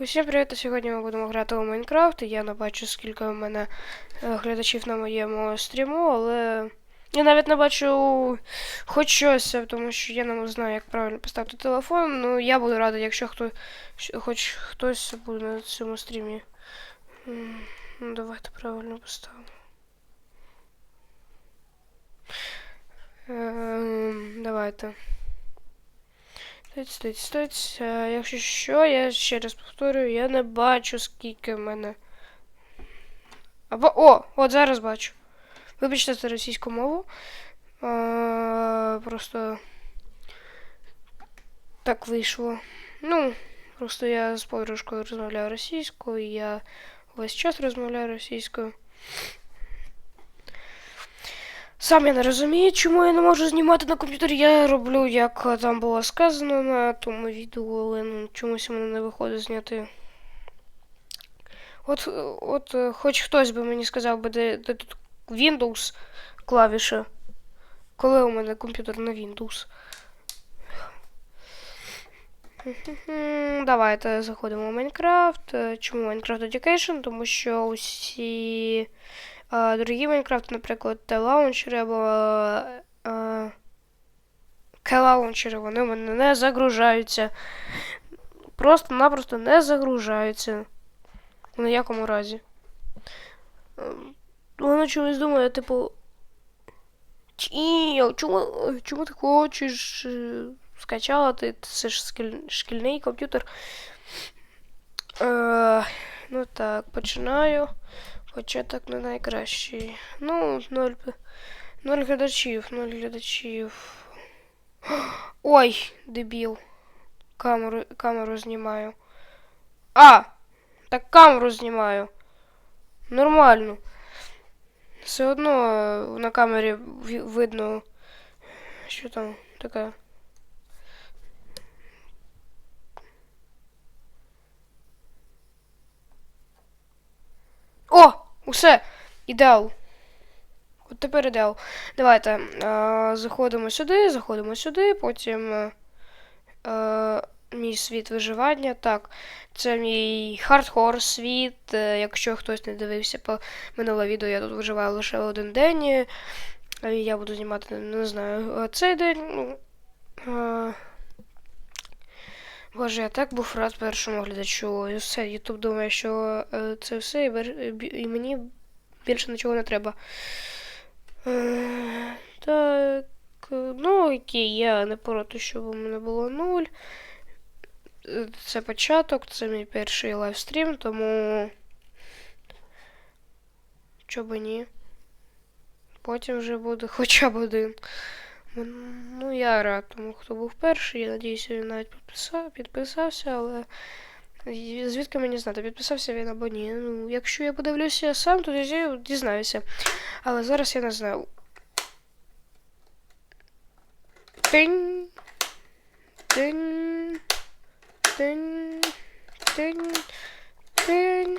Усім привіт! Сьогодні ми будемо грати у Майнкрафт. Я не бачу, скільки у мене е, глядачів на моєму стріму, але я навіть не бачу хоч щось, тому що я не знаю, як правильно поставити телефон. Ну, я буду радий, якщо хто, хоч хтось буде на цьому стрімі. Ну, давайте правильно поставимо. Ем, давайте. Стоять, стоять, стоять. Е, Якщо що, я ще раз повторюю, я не бачу, скільки в мене. Або. О! От зараз бачу. Вибачте за російську мову. Е, просто так вийшло. Ну, просто я з подружкою розмовляю російською, я весь час розмовляю російською. Сам я не розумію, чому я не можу знімати на комп'ютері. Я роблю, як там було сказано на тому відео, але ну, чомусь у мене не виходить зняти. От, от е, хоч хтось би мені сказав би, де, де тут Windows клавіша. Коли у мене комп'ютер на Windows. Давайте заходимо в Майнкрафт. Е, Чому Minecraft Education? Тому що усі другі Майнкрафт, наприклад, T-лаунчери або а, K-лаунчери, вони в мене не загружаються. Просто-напросто не загружаються. В ніякому разі. Ем, Вона чомусь думає, типу. Чі, чому, чому ти хочеш е, скачала ти? Це ж скіль- шкільний комп'ютер. Е, ну так, починаю. Початок не найкращий. Ну, ноль, п- ноль глядачів, ноль глядачів. Ой, дебіл. Камеру, камеру знімаю. А! Так камеру знімаю. Нормально. Все одно е, на камері ві- видно, що там таке. О! Усе! Ідеал. От тепер ідеал. Давайте а, заходимо сюди, заходимо сюди, потім е, е, мій світ виживання. Так, це мій хардкор світ. Е, якщо хтось не дивився по минуле відео, я тут виживаю лише один день. е, Я буду знімати, не знаю, е, цей день. Боже, я так був рад першому глядачу. І все, Ютуб думає, що е, це все, і, мені більше нічого не треба. Е, так, ну окей, я не проти, щоб у мене було нуль. Це початок, це мій перший лайвстрім, тому. Чо би ні. Потім вже буде хоча б один. Ну, я рад тому, хто був перший. Я надіюся, він навіть підписав, підписався, але звідки мені знати, підписався він або ні. Ну, якщо я подивлюся сам, то дізнаюся. Але зараз я не знаю. Тинь. Тинь. Тинь. Тинь. Тинь.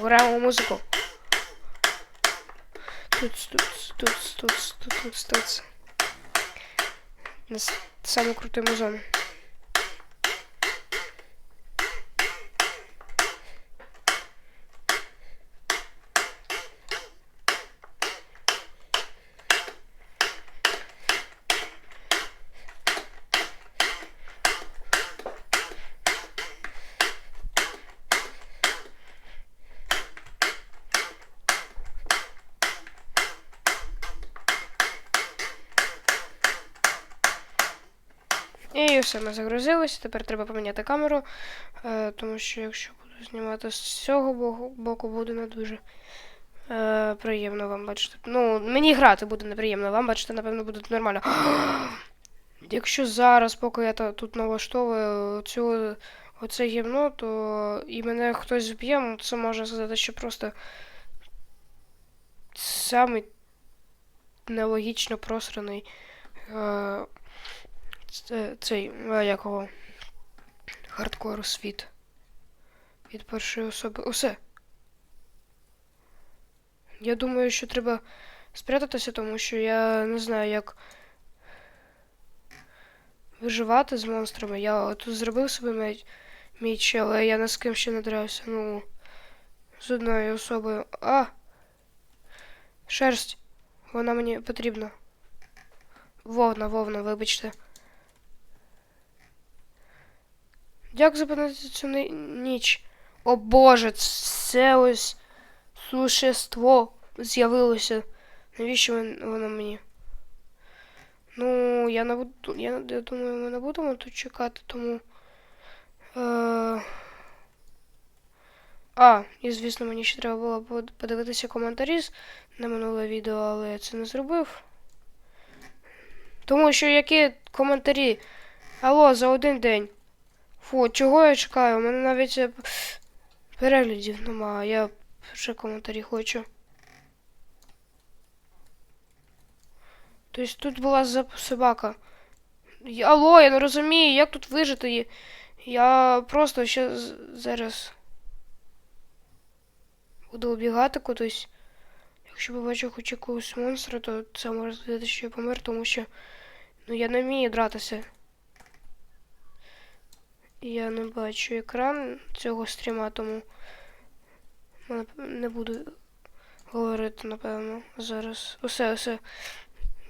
Граємо музику. Тут, тут, тут, тут, тут, тут, тут. На самую крутую крутой І все, ми загрузилися. Тепер треба поміняти камеру, е, тому що якщо буду знімати з цього боку, буде не дуже е, приємно вам бачити. Ну, мені грати буде неприємно, вам бачити, напевно, буде нормально. Якщо зараз, поки я тут налаштовую цю, оце гівно, то і мене хтось вб'є, ну, це можна сказати, що просто самий нелогічно просраний. Е, це- цей, якого хардкор світ. Від першої особи. Усе. Я думаю, що треба спрятатися, тому що я не знаю, як виживати з монстрами. Я тут зробив собі меч, але я ні з ким ще не драюся. Ну, з одною особою. А! Шерсть. Вона мені потрібна. Вовна, вовна, вибачте. Як зупинити цю ніч? О боже, це ось существо з'явилося. Навіщо воно мені? Ну, я не буду. Я, я думаю, ми не будемо тут чекати, тому. Е... А, і звісно, мені ще треба було подивитися коментарі на минуле відео, але я це не зробив. Тому що які коментарі? Алло, за один день. Фу, чого я чекаю? У мене навіть е, переглядів нема, а я вже коментарі хочу. Тобто тут була собака. Алло, я не розумію, як тут вижити. Я просто ще зараз буду обігати кудись. Якщо побачу хоч якогось монстра, то це може здати, що я помер, тому що ну, я не вмію дратися. Я не бачу екран цього стріма, тому не буду говорити, напевно, зараз. Усе, усе.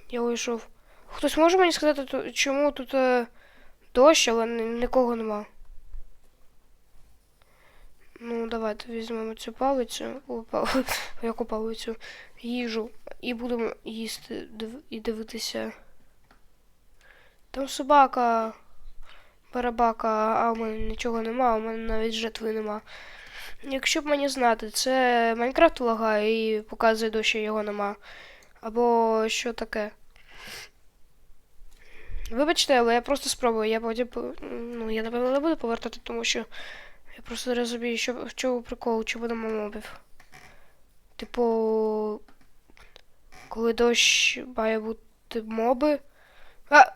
Я вийшов. Хтось може мені сказати, чому тут е, дощ, але нікого нема. Ну, давайте візьмемо цю палицю, о, яку палицю, їжу, і будемо їсти див- і дивитися. Там собака, барабака, а у мене нічого нема, у мене навіть жетви нема. Якщо б мені знати, це Майнкрафт лагає і показує дощ, його нема. Або що таке. Вибачте, але я просто спробую. Я потім. Ну, я напевно не буду повертати, тому що я просто розумію, що в чому прикол, чи будемо мобів. Типу. Коли дощ має бути моби. А!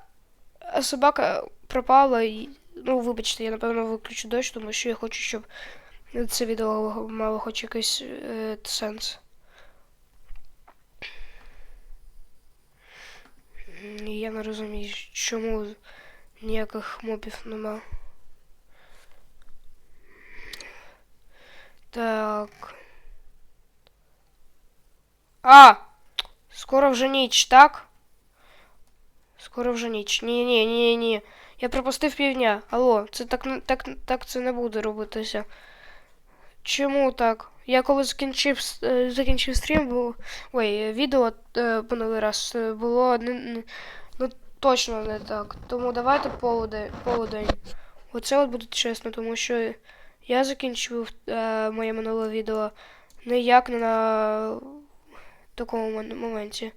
а собака пропала і. Ну, вибачте, я напевно виключу дощ, тому що я хочу, щоб це відео мало хоч якийсь е, сенс. Я не розумію, чому ніяких мобів нема. Так. А! Скоро вже ніч, так? Скоро вже ніч. Ні, ні, ні, ні. Я пропустив півдня. Алло, це так, так, так це не буде робитися. Чому так? Я коли закінчив, е, закінчив стрім, було. Ой, відео е, минулий раз е, було не, ну, точно не так. Тому давайте полудень. полудень. Оце от буде чесно, тому що я закінчив е, моє минуле відео ніяк не на такому моменті.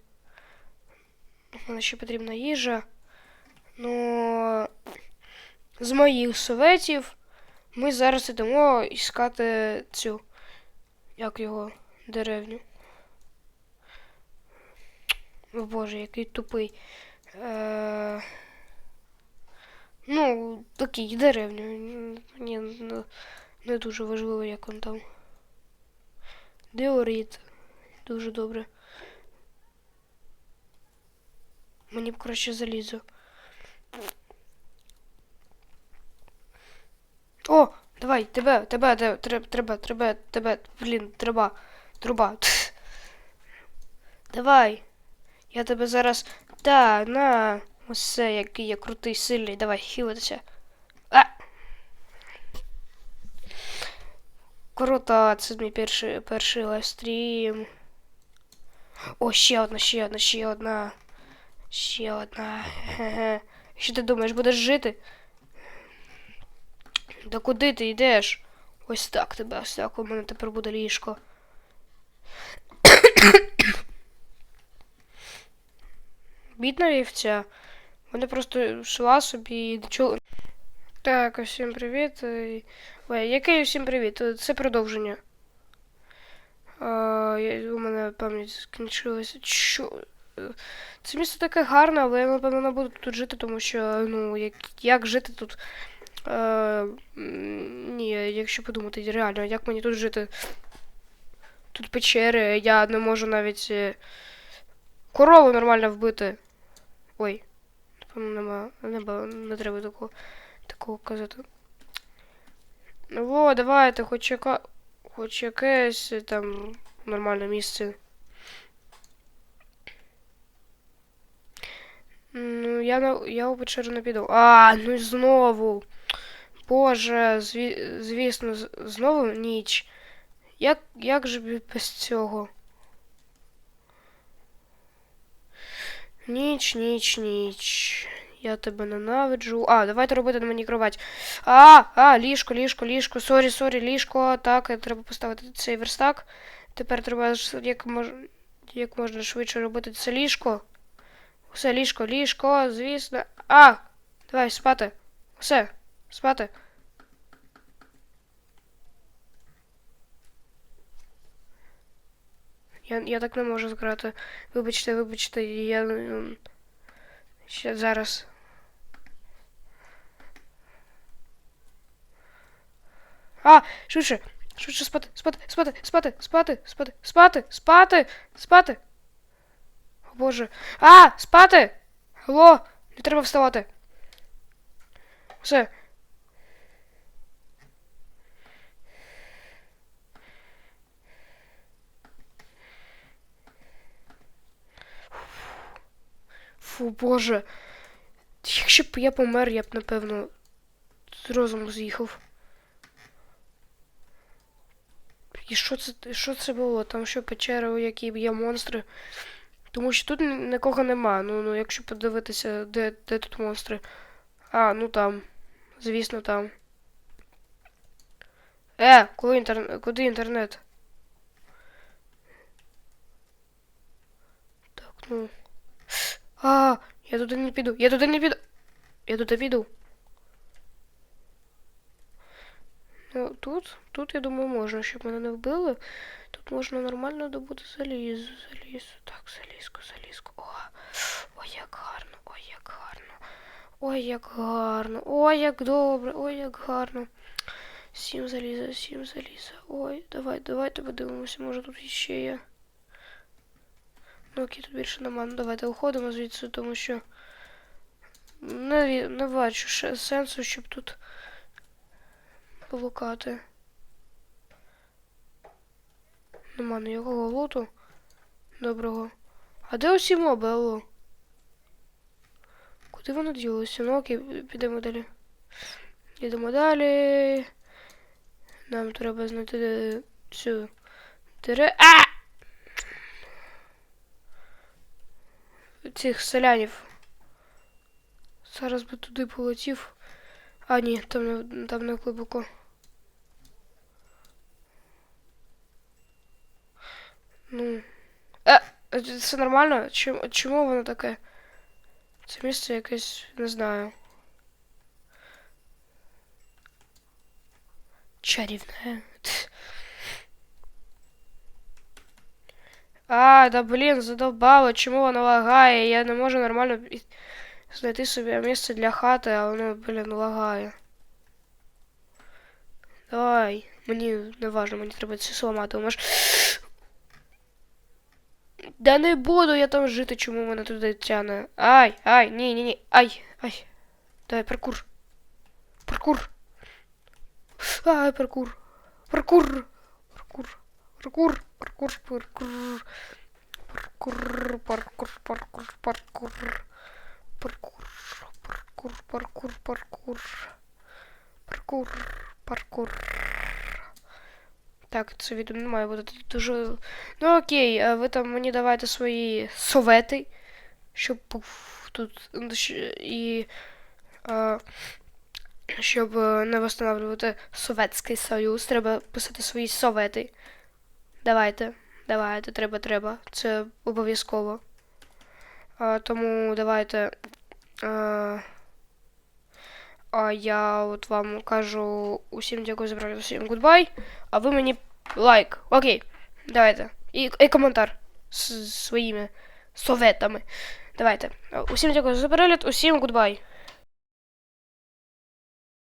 Мені ще потрібна їжа. Ну, з моїх советів ми зараз ідемо іскати цю. Як його деревню. О боже, який тупий. Е... Ну, такий деревню. Ні, не, дуже важливо, як он там. Деорит. Дуже добре. Мені б краще залізо. О, давай, тебе, тебе, треба, треба, треба, тебе, блін, треба, труба. Давай. Я тебе зараз. Та, на. Ось це, який я крутий, сильний. Давай, хилитися. А! Круто, це мій перший, перший лайвстрім. О, ще одна, ще одна, ще одна. Ще одна. Хе-хе. Що ти думаєш, будеш жити? Да куди ти йдеш? Ось так тебе, ось так у мене тепер буде ліжко. Бідна вівця. Вона просто йшла собі і нічого. Так, усім привіт. Ой, який усім привіт? Це продовження. А, я, у мене пам'ять скінчилася. Що? Це місто таке гарне, але я, напевно, не буду тут жити, тому що, ну, як, як жити тут. Е, ні, якщо подумати, реально, як мені тут жити? Тут печери, я не можу навіть е, корову нормально вбити. Ой, нема, не, не треба такого, такого казати. Ну во, давайте, хоч яка. Хоч якесь е, там нормальне місце. Ну, я на я у печеру не піду. А, ну й знову. Боже, зві, звісно, знову ніч. Як, як же без цього? Ніч, ніч, ніч. Я тебе ненавиджу. А, давайте робити на мені кровать. А, а, ліжко, ліжко, ліжко. Сорі, сорі, ліжко. Так, е, треба поставити цей верстак. Тепер треба як, мож... як можна швидше робити це ліжко. Все, ліжко, ліжко, звісно. А! Давай спати. Все, спати. Я, я так не можу зграти. Вибачте, вибачте, я. ем, Ще зараз. А, швидше, швидше спати, спати, спати, спати, спати, спати, спати, спати, спати. Боже. А, спати! Алло, не треба вставати. Все. Фу, Боже. Якщо б я помер, я б, напевно, з розуму з'їхав. І що це, що це було? Там що печера, у якій є монстри? Тому що тут нікого нема. Ну, ну якщо подивитися, де, де тут монстри. А, ну там. Звісно, там. Е, коли інтернет. Куди інтернет? Так, ну. А, я туди не піду. Я туди не піду. Я туди піду. Ну, тут, тут, я думаю, можна, щоб мене не вбили. Тут можна нормально добути залізо, залізо. Так, залізко, залізко. О, ой, як гарно, ой, як гарно. Ой, як гарно. Ой, як добре, ой, як гарно. Сім заліза, сім заліза. Ой, давай, давайте подивимося, може тут іще є. Ну окей, тут більше нема. Ну давайте уходимо звідси, тому що не, не бачу ще сенсу, щоб тут полукати. Нема ніякого луту. Доброго. А де усі моби, алло? Куди вони ділися? Ну окей, підемо далі. Йдемо далі. Нам треба знайти цю дире. А! Цих селянів. Зараз би туди полетів. А, ні, там не, там не глибоко. Ну. Е, це нормально? Чому, чому воно таке? Це місце якесь, не знаю. Чарівне. А, да блін, задовбало, чому воно лагає? Я не можу нормально знайти собі місце для хати, а воно, блін, лагає. Давай, мені не важно, мені треба це зламати, може. Да не буду я там жити, чому мене туди тяне. Ай, ай, ні, ні, ні. Ай, ай. Давай, паркур. Паркур. Ай, паркур. Паркур. Паркур. Паркур. Паркур. Паркур. Паркур. Паркур. Паркур. Паркур. Паркур. Паркур. Паркур. Паркур. Паркур. Паркур. Так, це відео не має бути дуже. Ну окей, а ви там мені давайте свої совети, щоб тут ну, і. А, щоб е, не восстанавливати Совєтський Союз, треба писати свої совети. Давайте, давайте, треба, треба. Це обов'язково. Тому давайте. А, а я от вам кажу усім дякую за перегляд, усім гудбай. А ви мені лайк. Окей, давайте. І, і коментар з своїми советами. Давайте. Усім дякую за перегляд, усім гудбай.